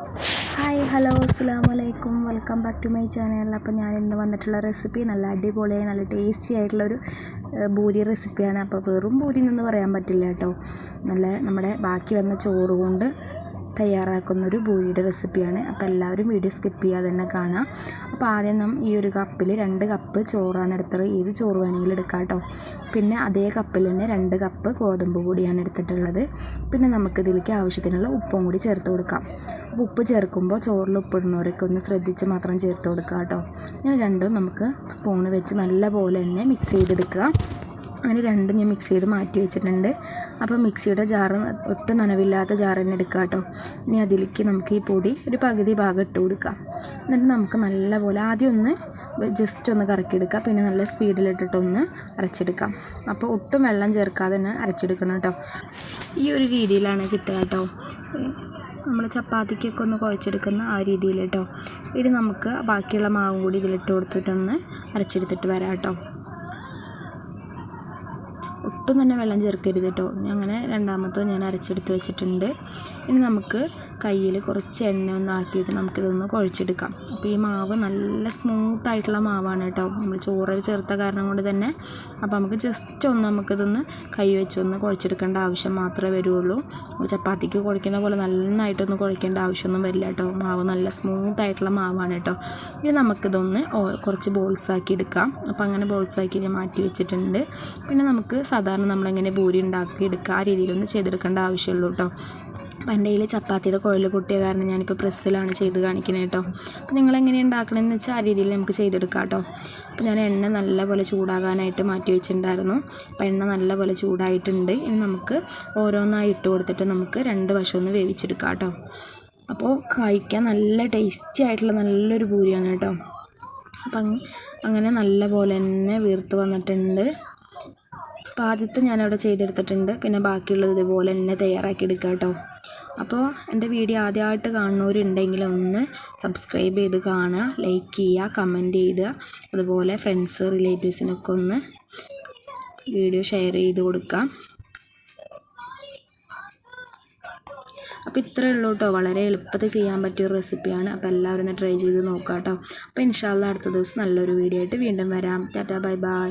Hi hello അസ്സാം വലൈക്കും welcome back to my channel അപ്പോൾ ഞാൻ ഇന്ന് വന്നിട്ടുള്ള റെസിപ്പി നല്ല അടിപൊളിയായി നല്ല ടേസ്റ്റി ആയിട്ടുള്ളൊരു ബൂരി റെസിപ്പിയാണ് അപ്പോൾ വെറും ബൂരി എന്ന് പറയാൻ പറ്റില്ല കേട്ടോ. നല്ല നമ്മുടെ ബാക്കി വന്ന ചോറ് കൊണ്ട് തയ്യാറാക്കുന്നൊരു ബൂരിയുടെ റെസിപ്പിയാണ്. അപ്പോൾ എല്ലാവരും വീഡിയോ സ്കിപ്പ് ചെയ്യാതെ തന്നെ കാണാം. അപ്പോൾ ആദ്യം നാം ഈ ഒരു കപ്പിൽ രണ്ട് കപ്പ് ചോറാണ് എടുത്തത്. ഏത് ചോറ് വേണമെങ്കിലും എടുക്കാം കേട്ടോ. പിന്നെ അതേ കപ്പിൽ തന്നെ രണ്ട് കപ്പ് ഗോതമ്പ് പൊടിയാണ് എടുത്തിട്ടുള്ളത്. പിന്നെ നമുക്കിതിലേക്ക് ആവശ്യത്തിനുള്ള ഉപ്പും കൂടി ചേർത്ത് കൊടുക്കാം. അപ്പോൾ ഉപ്പ് ചേർക്കുമ്പോൾ ചോറിൽ ഉപ്പിടുന്നവരൊക്കെ ഒന്ന് ശ്രദ്ധിച്ച് മാത്രം ചേർത്ത് കൊടുക്കുക കേട്ടോ. ഇങ്ങനെ രണ്ടും നമുക്ക് സ്പൂണ് വെച്ച് നല്ല പോലെ തന്നെ മിക്സ് ചെയ്തെടുക്കുക. അങ്ങനെ രണ്ടും ഞാൻ മിക്സ് ചെയ്ത് മാറ്റി വെച്ചിട്ടുണ്ട്. അപ്പോൾ മിക്സിയുടെ ജാറ് ഒട്ടും നനവില്ലാത്ത ജാർ തന്നെ എടുക്കുക കേട്ടോ. ഇനി അതിലേക്ക് നമുക്ക് ഈ പൊടി ഒരു പകുതി ഭാഗം ഇട്ട് കൊടുക്കാം. എന്നിട്ട് നമുക്ക് നല്ല പോലെ ആദ്യം ഒന്ന് ജസ്റ്റ് ഒന്ന് കറക്കിയെടുക്കുക പിന്നെ നല്ല സ്പീഡിലിട്ടിട്ടൊന്ന് അരച്ചെടുക്കാം. അപ്പോൾ ഒട്ടും വെള്ളം ചേർക്കാതെ തന്നെ അരച്ചെടുക്കണം കേട്ടോ. ഈ ഒരു രീതിയിലാണ് കിട്ടുക കേട്ടോ. നമ്മൾ ചപ്പാത്തിക്കൊക്കെ ഒന്ന് കുഴച്ചെടുക്കുന്ന ആ രീതിയിൽ കേട്ടോ. ഇനി നമുക്ക് ബാക്കിയുള്ള മാവും കൂടി ഇതിലിട്ട് കൊടുത്തിട്ടൊന്ന് അരച്ചെടുത്തിട്ട് വരാം കേട്ടോ. ഒട്ടും തന്നെ വെള്ളം ചേർക്കരുത് കേട്ടോ അങ്ങനെ രണ്ടാമത്തോ ഞാൻ അരച്ചെടുത്ത് വെച്ചിട്ടുണ്ട്. ഇനി നമുക്ക് കയ്യിൽ കുറച്ച് എണ്ണ ഒന്ന് ആക്കിയിട്ട് നമുക്കിതൊന്ന് കുഴച്ചെടുക്കാം. അപ്പോൾ ഈ മാവ് നല്ല സ്മൂത്ത് ആയിട്ടുള്ള മാവാണ് കേട്ടോ. നമ്മൾ ചോറിൽ ചേർത്ത കാരണം കൊണ്ട് തന്നെ. അപ്പോൾ നമുക്ക് ജസ്റ്റ് ഒന്ന് നമുക്കിതൊന്ന് കൈ വെച്ചൊന്ന് കുഴച്ചെടുക്കേണ്ട ആവശ്യം മാത്രമേ വരുള്ളൂ. ചപ്പാത്തിക്ക് കുഴക്കുന്ന പോലെ നന്നായിട്ടൊന്ന് കുഴക്കേണ്ട ആവശ്യമൊന്നും വരില്ല കേട്ടോ. മാവ് നല്ല സ്മൂത്ത് ആയിട്ടുള്ള മാവാണ് കേട്ടോ. ഇനി നമുക്കിതൊന്ന് കുറച്ച് ബോൾസ് ആക്കി എടുക്കാം. അപ്പോൾ അങ്ങനെ ബോൾസ് ആക്കി ഞാൻ മാറ്റി വെച്ചിട്ടുണ്ട്. പിന്നെ നമുക്ക് സാധാരണ നമ്മളെങ്ങനെ ഭൂരി ഉണ്ടാക്കി എടുക്കുക ആ രീതിയിലൊന്ന് ചെയ്തെടുക്കേണ്ട ആവശ്യമുള്ളൂ കേട്ടോ. അപ്പം കയ്യിൽ ചപ്പാത്തിയുടെ കുഴൽ പൊട്ടിയ കാരണം ഞാനിപ്പോൾ പ്രസ്സിലാണ് ചെയ്ത് കാണിക്കുന്നത് കേട്ടോ അപ്പോൾ നിങ്ങൾ എങ്ങനെ ഉണ്ടാക്കണമെന്ന് വെച്ചാൽ ആ രീതിയിൽ നമുക്ക് ചെയ്തെടുക്കാം കേട്ടോ അപ്പോൾ ഞാൻ എണ്ണ നല്ലപോലെ ചൂടാകാനായിട്ട് മാറ്റി വെച്ചിട്ടുണ്ടായിരുന്നു. അപ്പോൾ എണ്ണ നല്ലപോലെ ചൂടായിട്ടുണ്ട്. ഇനി നമുക്ക് ഓരോന്നായി ഇട്ട് കൊടുത്തിട്ട് നമുക്ക് രണ്ട് വശം ഒന്ന് വേവിച്ചെടുക്കാം കേട്ടോ അപ്പോൾ കഴിക്കാൻ നല്ല ടേസ്റ്റി ആയിട്ടുള്ള നല്ലൊരു പൂരിയാണ് കേട്ടോ അപ്പം അങ്ങനെ നല്ല പോലെ തന്നെ വീർത്ത് വന്നിട്ടുണ്ട്. അപ്പോൾ ആദ്യത്തെ ഞാനവിടെ ചെയ്തെടുത്തിട്ടുണ്ട്. പിന്നെ ബാക്കിയുള്ളത് ഇതുപോലെ തന്നെ തയ്യാറാക്കി എടുക്കുക കേട്ടോ. അപ്പോൾ എന്റെ വീഡിയോ ആദ്യമായിട്ട് കാണുന്നവരുണ്ടെങ്കിൽ ഒന്ന് സബ്സ്ക്രൈബ് ചെയ്ത് കാണുക ലൈക്ക് ചെയ്യുക കമന്റ് ചെയ്യുക. അതുപോലെ ഫ്രണ്ട്സ് റിലേറ്റീവ്സിനൊക്കെ ഒന്ന് വീഡിയോ ഷെയർ ചെയ്ത് കൊടുക്കാം. അപ്പോൾ ഇത്രയേ ഉള്ളൂ കേട്ടോ. വളരെ എളുപ്പത്തിൽ ചെയ്യാൻ പറ്റിയ ഒരു റെസിപ്പിയാണ് അപ്പോൾ എല്ലാവരും ഒന്ന് ട്രൈ ചെയ്ത് നോക്കാം കേട്ടോ. അപ്പോൾ ഇൻഷാല്ല അടുത്ത ദിവസം നല്ലൊരു വീഡിയോ ആയിട്ട് വീണ്ടും വരാം. Tata bye bye